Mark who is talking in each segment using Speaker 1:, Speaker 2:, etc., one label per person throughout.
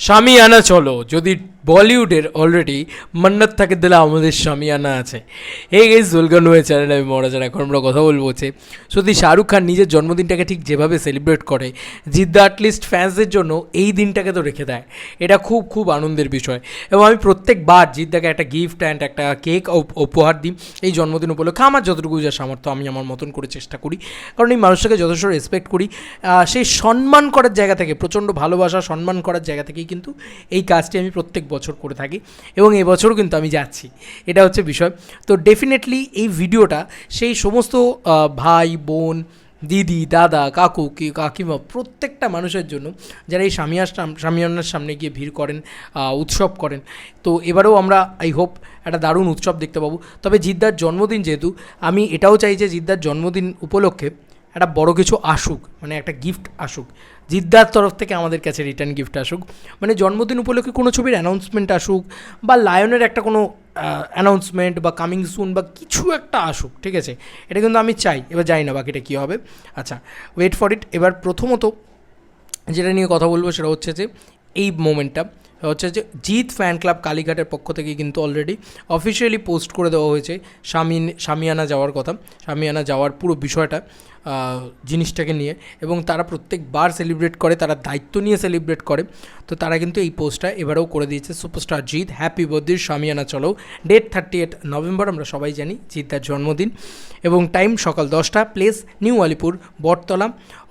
Speaker 1: শামিয়ানা চলো যদি বলিউডের অলরেডি মান্নাত থাকে দিলে আমাদের শামিয়ানা আছে। এই গেস ওয়েলকাম হয়ে চ্যানেল আমি মহারাজার এখন আমরা কথা বলব হচ্ছে যদি শাহরুখ খান নিজের জন্মদিনটাকে ঠিক যেভাবে সেলিব্রেট করে, জিদ্দা অ্যাটলিস্ট ফ্যান্সদের জন্য এই দিনটাকে তো রেখে দেয়। এটা খুব খুব আনন্দের বিষয়। এবং আমি প্রত্যেকবার জিদ্দাকে একটা গিফট অ্যান্ড একটা কেক উপহার দিই এই জন্মদিন উপলক্ষে। আমার যতটুকু যা সামর্থ্য, আমি আমার মতন করে চেষ্টা করি। কারণ এই মানুষটাকে যথেষ্ট রেসপেক্ট করি। সেই সম্মান করার জায়গা থেকে, প্রচণ্ড ভালোবাসা, সম্মান করার জায়গা থেকেই কিন্তু এই কাজটি আমি প্রত্যেক বছর করে থাকি এবং এবছরও কিন্তু আমি যাচ্ছি। এটা হচ্ছে বিষয়। তো ডেফিনেটলি এই ভিডিওটা সেই সমস্ত ভাই, বোন, দিদি, দাদা, কাকু, কি, কাকিমা প্রত্যেকটা মানুষের জন্য যারা এই স্বামিয়ার স্বামিয়ানার সামনে গিয়ে ভিড় করেন উৎসব করেন, তো এবারেও আমরা আই হোপ একটা দারুণ উৎসব দেখতে পাবো। তবে জিদ্দার জন্মদিন যেহেতু, আমি এটাও চাই যে জিদ্দার জন্মদিন উপলক্ষে একটা বড় কিছু আসুক মানে একটা গিফট আসুক, জিদ্দার তরফ থেকে আমাদের কাছে রিটার্ন গিফট আসুক মানে জন্মদিন উপলক্ষে কোনো ছবির অ্যানাউন্সমেন্ট আসুক বা লায়নের একটা কোনো অ্যানাউন্সমেন্ট বা কামিং সুন বা কিছু একটা আসুক, ঠিক আছে? এটা কিন্তু আমি চাই, এবার জানি না বাকিটা কী হবে। আচ্ছা ওয়েট ফর ইট এবার প্রথমত যেটা নিয়ে কথা বলব সেটা হচ্ছে যে, এই মোমেন্টটা হচ্ছে যে জিৎ ফ্যান ক্লাব কালীঘাটের পক্ষ থেকে কিন্তু অলরেডি অফিসিয়ালি পোস্ট করে দেওয়া হয়েছে স্বামী স্বামিয়ানা যাওয়ার কথা স্বামিয়ানা যাওয়ার পুরো বিষয়টা জিনিসটাকে নিয়ে। এবং তারা প্রত্যেকবার সেলিব্রেট করে, তারা দায়িত্ব নিয়ে সেলিব্রেট করে। তো তারা কিন্তু এই পোস্টটা এবারেও করে দিয়েছে। সুপারস্টার জিৎ হ্যাপি বার্থডে স্বামিয়ানা চলো। ডেট থার্টি এইট নভেম্বর আমরা সবাই জানি জিৎ তার জন্মদিন। এবং টাইম সকাল দশটা place new Alipur Bottala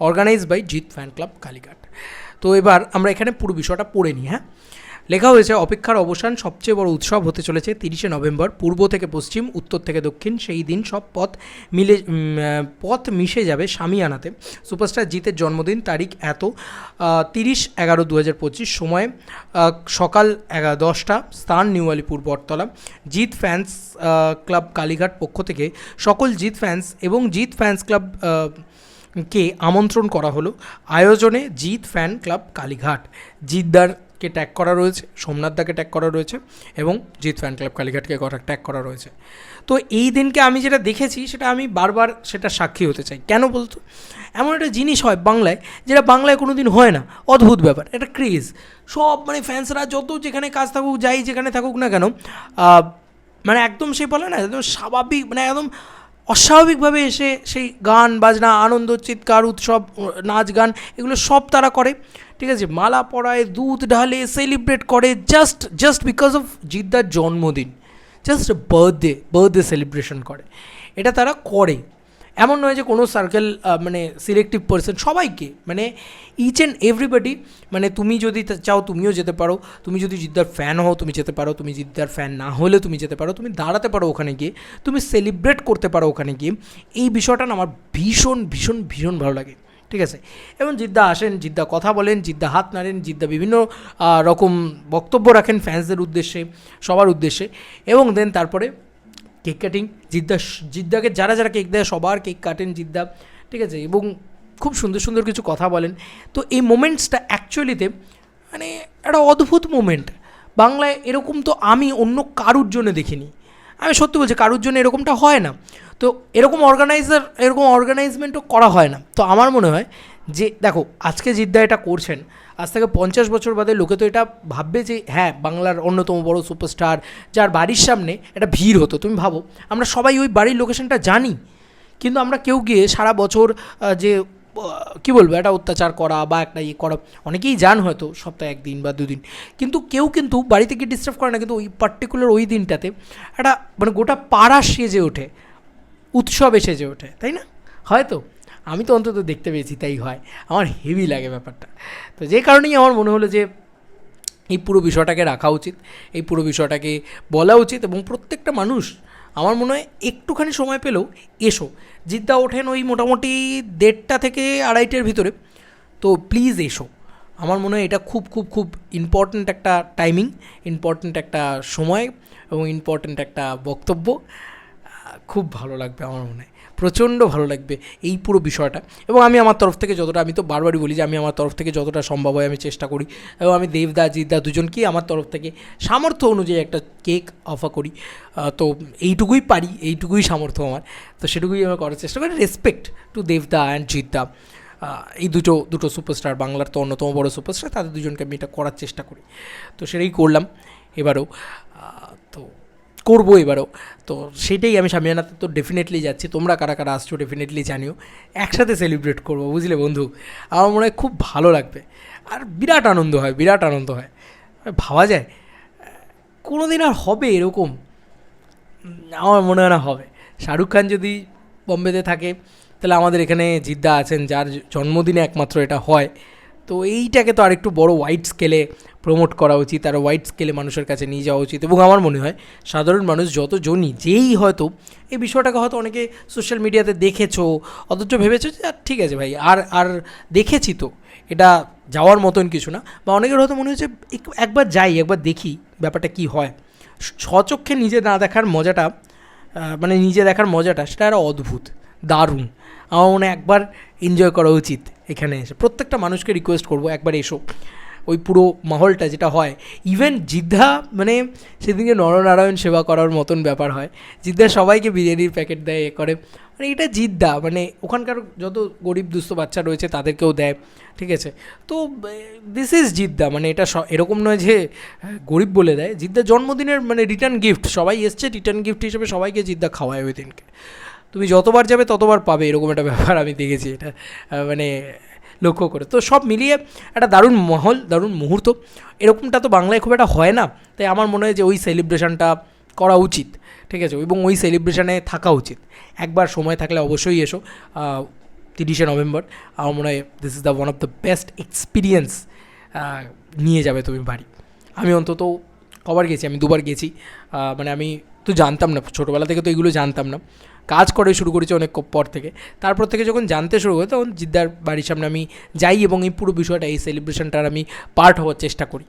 Speaker 1: organise by Jeet fan club Kalighat. তো এবার আমরা এখানে পুরো বিষয়টা পড়ে নিই হ্যাঁ? লেখা হয়েছে অপেক্ষার অবসান সবচেয়ে বড় উৎসব হতে চলেছে তিরিশে নভেম্বর, পূর্ব থেকে পশ্চিম, উত্তর থেকে দক্ষিণ, সেই দিন সব পথ মিলে পথ মিশে যাবে স্বামীয়ানাতে। সুপারস্টার জিতের জন্মদিন তারিখ এত তিরিশ এগারো দু হাজার পঁচিশ, সময় সকাল দশটা, স্থান new Alipur, Bottala. Jeet fans club Kalighat পক্ষ থেকে সকল জিৎ ফ্যান্স এবং জিৎ ফ্যান্স ক্লাব কে আমন্ত্রণ করা হলো। আয়োজনে জিৎ ফ্যান ক্লাব কালীঘাট। জিতদারকে ট্যাগ করা রয়েছে, সোমনাথ দাকে ট্যাগ করা রয়েছে এবং জিৎ ফ্যান ক্লাব কালীঘাটকে ট্যাগ করা রয়েছে। তো এই দিনকে আমি যেটা দেখেছি, সেটা আমি বারবার সেটা সাক্ষী হতে চাই। কেন বলতো? এমন একটা জিনিস হয় বাংলায়, যেটা বাংলায় কোনো দিন হয় না। অদ্ভুত ব্যাপার এটা ক্রেজ সব মানে ফ্যান্সরা যত যেখানে কাজ থাকুক, যাই যেখানে থাকুক না কেন মানে একদম সে বলে না, একদম স্বাভাবিক মানে একদম অস্বাভাবিকভাবে এসে সেই গান, বাজনা, আনন্দ, চিৎকার, উৎসব, নাচ, গান, এগুলো সব তারা করে। ঠিক আছে, মালা পরায়, দুধ ঢালে সেলিব্রেট করে জাস্ট জাস্ট বিকজ অফ জিদ্দার জন্মদিন জাস্ট বার্থডে বার্থডে সেলিব্রেশন করে। এটা তারা করে। এমন নয় যে কোনো সার্কেল মানে সিলেক্টিভ পার্সন সবাইকে। মানে ইচ অ্যান্ড এভরিবডি মানে তুমি যদি চাও তুমিও যেতে পারো। তুমি যদি জিদ্দার ফ্যান হও, তুমি যেতে পারো। তুমি জিদ্দার ফ্যান না হলে তুমি যেতে পারো। তুমি দাঁড়াতে পারো ওখানে গিয়ে। তুমি সেলিব্রেট করতে পারো ওখানে গিয়ে। এই বিষয়টা আমার ভীষণ ভীষণ ভীষণ ভালো লাগে। ঠিক আছে? এবং জিদ্দা আসেন, জিদ্দা কথা বলেন, জিদ্দা হাত নাড়েন, জিদ্দা বিভিন্ন রকম বক্তব্য রাখেন ফ্যান্সদের উদ্দেশ্যে, সবার উদ্দেশ্যে। এবং দেন তারপরে কেক কাটিং জিদ্দা জিদ্দাকে যারা যারা কেক দেয়, সবার কেক কাটেন জিদ্দা, ঠিক আছে? এবং খুব সুন্দর সুন্দর কিছু কথা বলেন। তো এই মোমেন্টসটা অ্যাকচুয়ালিতে মানে একটা অদ্ভুত মোমেন্ট বাংলায় এরকম তো আমি অন্য কারুর জন্য দেখিনি। আমি সত্যি বলছি, কারুর জন্য এরকমটা হয় না। তো এরকম অর্গানাইজার এরকম অর্গানাইজমেন্টও করা হয় না। তো আমার মনে হয় যে, দেখো, আজকে জিদ্দা এটা করছেন, আজ থেকে পঞ্চাশ বছর বাদে লোকে তো এটা ভাববে যে হ্যাঁ বাংলার অন্যতম বড় সুপারস্টার যার বাড়ির সামনে একটা ভিড় হতো। তুমি ভাবো, আমরা সবাই ওই বাড়ির লোকেশনটা জানি, কিন্তু আমরা কেউ গিয়ে সারা বছর যে কী বলব, একটা অত্যাচার করা বা একটা ইয়ে করা, অনেকেই যান হয়তো সপ্তাহে একদিন বা দুদিন, কিন্তু কেউ কিন্তু বাড়িতে গিয়ে ডিস্টার্ব করে না, কিন্তু ওই পার্টিকুলার ওই দিনটাতে একটা মানে গোটা পাড়া সেজে ওঠে। উৎসবে সেজে ওঠে, তাই না? হয়তো। আমি তো অন্তত দেখতে পেয়েছি, তাই হয়। আমার হেভি লাগে ব্যাপারটা। তো যে কারণেই আমার মনে হলো যে, এই পুরো বিষয়টাকে রাখা উচিত, এই পুরো বিষয়টাকে বলা উচিত এবং প্রত্যেকটা মানুষ, আমার মনে হয় একটুখানি সময় পেলেও এসো। জিদ্দা, ওঠেন ওই মোটামুটি দেড়টা থেকে আড়াইটের ভিতরে। তো প্লিজ এসো। আমার মনে হয় এটা খুব খুব খুব ইম্পর্ট্যান্ট একটা টাইমিং ইম্পর্ট্যান্ট একটা সময় এবং ইম্পর্ট্যান্ট একটা বক্তব্য। খুব ভালো লাগবে আমার মনে হয়। প্রচণ্ড ভালো লাগবে এই পুরো বিষয়টা। এবং আমি আমার তরফ থেকে যতটা, আমি তো বারবারই বলি যে আমি আমার তরফ থেকে যতটা সম্ভব হয় আমি চেষ্টা করি। এবং আমি দেবদা, জিদ্দা দুজনকেই আমার তরফ থেকে সামর্থ্য অনুযায়ী একটা কেক অফার করি। তো এইটুকুই পারি, এইটুকুই সামর্থ্য আমার। তো সেটুকুই আমি করার চেষ্টা করি। রেসপেক্ট টু দেবদা অ্যান্ড জিদ্দা। এই দুটো দুটো সুপারস্টার বাংলার তো অন্যতম বড় সুপারস্টার তাদের দুজনকে আমি এটা করার চেষ্টা করি। তো সেটাই করলাম। এবারও করব এবারও। তো সেটাই আমি সামিয়ানাতে তো ডেফিনেটলি যাচ্ছি। তোমরা কারা কারা আসছো ডেফিনেটলি জানিও। একসাথে সেলিব্রেট করব, বুঝলে বন্ধু? আমার মনে হয় খুব ভালো লাগবে। আর বিরাট আনন্দ হয়, বিরাট আনন্দ হয়। ভাবা যায়। কোনো দিন আর হবে এরকম? আমার মনে হয় না হবে। শাহরুখ খান যদি বম্বেতে থাকে, তাহলে আমাদের এখানে জিদ্দা আছেন, যার জন্মদিনে একমাত্র এটা হয়। তো এইটাকে তো আরেকটু বড় ওয়াইড স্কেলে প্রমোট করা উচিত আর ওয়াইড স্কেলে মানুষের কাছে নিয়ে যাওয়া উচিত। এবং আমার মনে হয় সাধারণ মানুষ যতজনই যেই হয়তো এই বিষয়টাকে হয়তো অনেকে সোশ্যাল মিডিয়াতে দেখেছ, অথচ ভেবেছো যে "আর ঠিক আছে ভাই, আর আর দেখেছি তো, এটা যাওয়ার মতন কিছু না। বা অনেকের হয়তো মনে হচ্ছে "এক- একবার যাই, একবার দেখি ব্যাপারটা কি হয়। স্বচক্ষে নিজে না দেখার মজাটা মানে নিজে দেখার মজাটা, সেটা একটা অদ্ভুত, দারুণ। আমার মনে একবার এনজয় করা উচিত এখানে এসে। প্রত্যেকটা মানুষকে রিকোয়েস্ট করব, একবার এসো। ওই পুরো মহলটা যেটা হয়। ইভেন জিদ্ধা মানে সেদিনকে নরনারায়ণ সেবা করার মতন ব্যাপার হয়। জিদ্ধা সবাইকে বিরিয়ানির প্যাকেট দেয় এ করে। মানে এটা জিদ্দা মানে ওখানকার যত গরিব দুস্থ বাচ্চা রয়েছে তাদেরকেও দেয় ঠিক আছে? তো দিস ইজ জিদ্দা মানে এটা এরকম নয় যে হ্যাঁ, গরিব বলে দেয়। জিদ্দা জন্মদিনের মানে রিটার্ন গিফট সবাই এসছে রিটার্ন গিফট হিসেবে সবাইকে জিদ্দা খাওয়ায় ওই দিনকে। তুমি যতবার যাবে ততবার পাবে এরকম একটা ব্যাপার আমি দেখেছি এটা। মানে লক্ষ্য করে। তো সব মিলিয়ে একটা দারুণ মহল, দারুণ মুহূর্ত। এরকমটা তো বাংলায় খুব একটা হয় না। তাই আমার মনে হয় যে ওই সেলিব্রেশনটা করা উচিত। ঠিক আছে? এবং ওই সেলিব্রেশনে থাকা উচিত। একবার সময় থাকলে অবশ্যই এসো। তিরিশে নভেম্বর। আমার মনে হয় this is the one of the best experience নিয়ে যাবে তুমি বাড়ি। আমি অন্তত কবার গেছি, আমি দুবার গেছি। মানে আমি তো জানতাম না, ছোটোবেলা থেকে তো এগুলো জানতাম না। কাজ করে শুরু করেছি অনেক পর থেকে। তারপর থেকে যখন জানতে শুরু করি, তখন জিদ্দার বাড়ির সামনে আমি যাই এবং এই পুরো বিষয়টা, এই সেলিব্রেশনটার আমি পার্ট হওয়ার চেষ্টা করি।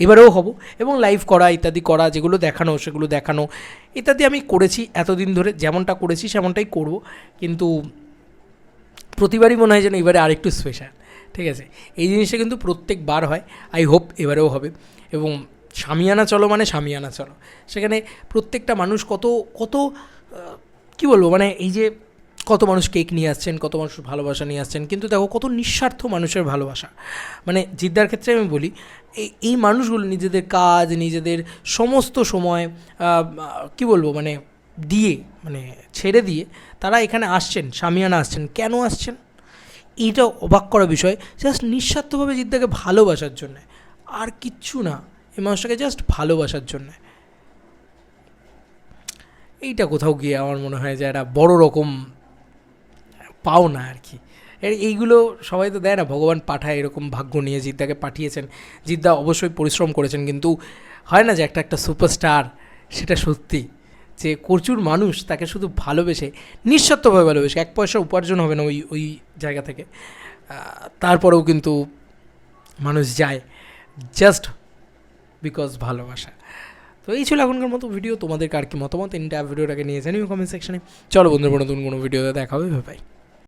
Speaker 1: এবারেও হব এবং লাইভ করা, ইত্যাদি করা, যেগুলো দেখানো, সেগুলো দেখানো, ইত্যাদি আমি করেছি এতদিন ধরে, যেমনটা করেছি সেমনটাই করব। কিন্তু প্রতিবারই মনে হয় যেন এবারে আরেকটু স্পেশাল ঠিক আছে? এই জিনিসটা কিন্তু প্রত্যেকবার হয় আই হোপ এবারেও হবে। এবং সামিয়ানা চলো মানে সামিয়ানা চলো। সেখানে প্রত্যেকটা মানুষ কত কত কি বলব? মানে এই যে কত মানুষ কেক নিয়ে আসছেন, কত মানুষ ভালোবাসা নিয়ে আসছেন, কিন্তু দেখো কত নিঃস্বার্থ মানুষের ভালোবাসা। মানে জিদ্দার ক্ষেত্রে আমি বলি, এই এই মানুষগুলো নিজেদের কাজ, নিজেদের সমস্ত সময় কি বলব? মানে দিয়ে মানে ছেড়ে দিয়ে তারা এখানে আসছেন সামিয়ানা আসছেন। কেন আসছেন? এইটা অবাক করা বিষয় জাস্ট নিঃস্বার্থভাবে জিদ্দাকে ভালোবাসার জন্যে। আর কিচ্ছু না। এই মানুষটাকে জাস্ট ভালোবাসার জন্যে। এইটা কোথাও গিয়ে আমার মনে হয় যে একটা বড় রকম পাও না আর কি। এইগুলো সবাই তো দেয় না, ভগবান পাঠায় এরকম ভাগ্য নিয়ে জিদ্দাকে পাঠিয়েছেন। জিদ্দা অবশ্যই পরিশ্রম করেছেন, কিন্তু হয় না যে একটা একটা সুপারস্টার সেটা সত্যি যে প্রচুর মানুষ তাকে শুধু ভালোবেসে, নিঃস্বার্থভাবে ভালোবেসে, এক পয়সা উপার্জন হবে না ওই ওই জায়গা থেকে। তারপরেও কিন্তু মানুষ যায়। জাস্ট বিকজ ভালোবাসা। তো এই ছিল এখনকার মতো ভিডিও তোমাদের কার কি মতামত? ইনটা ভিডিওটাকে নিয়ে জানিও কমেন্ট সেকশনে চলো বন্ধুরা, নতুন কোনো ভিডিওতে দেখা হবে। ভাই